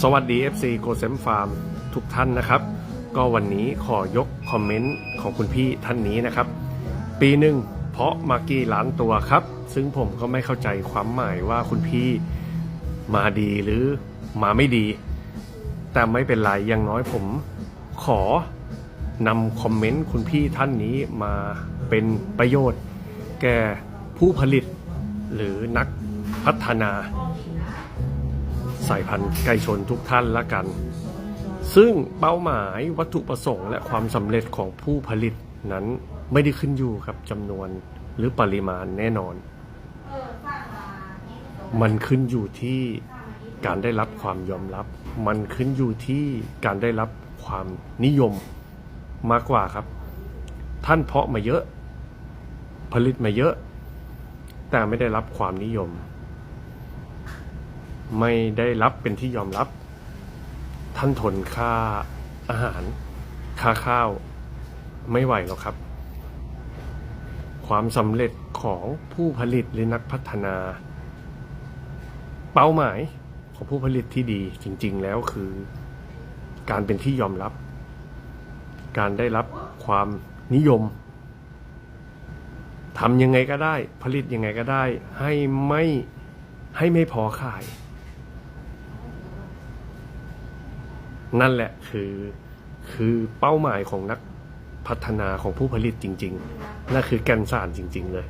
สวัสดี FC โกเซมฟาร์มทุกท่านนะครับ ก็วันนี้ขอยกคอมเมนต์ของคุณพี่ท่านนี้นะครับ ปีหนึ่งเพาะมากี่ล้านตัวครับ ซึ่งผมก็ไม่เข้าใจความหมายว่าคุณพี่มาดีหรือมาไม่ดี แต่ไม่เป็นไรอย่างน้อยผมขอนำคอมเมนต์คุณพี่ท่านนี้มาเป็นประโยชน์ แก่ผู้ผลิตหรือนักพัฒนา สายพันธุ์ไก่ชนทุกท่านละกัน ซึ่งเป้าหมายวัตถุประสงค์และความสำเร็จของผู้ผลิตนั้นไม่ได้ขึ้นอยู่กับจำนวนหรือปริมาณแน่นอน มันขึ้นอยู่ที่การได้รับความยอมรับ มันขึ้นอยู่ที่การได้รับความนิยมมากกว่าครับ ท่านเพาะมาเยอะ ผลิตมาเยอะ แต่ไม่ได้รับความนิยม ไม่ได้รับเป็นที่ยอมรับ ท่านทนค่าอาหาร ค่าข้าว ไม่ไหวหรอกครับ ความสำเร็จของผู้ผลิตหรือนักพัฒนา เป้าหมายของผู้ผลิตที่ดีจริง ๆ แล้วคือ การเป็นที่ยอมรับ การได้รับความนิยมทำยังไงก็ได้ ผลิตยังไงก็ได้ ให้ไม่ให้ไม่พอขาย นั่นแหละคือคือเป้าหมายของนักพัฒนาของผู้ผลิตจริง ๆ นั่นคือแกนสารจริง ๆ เลย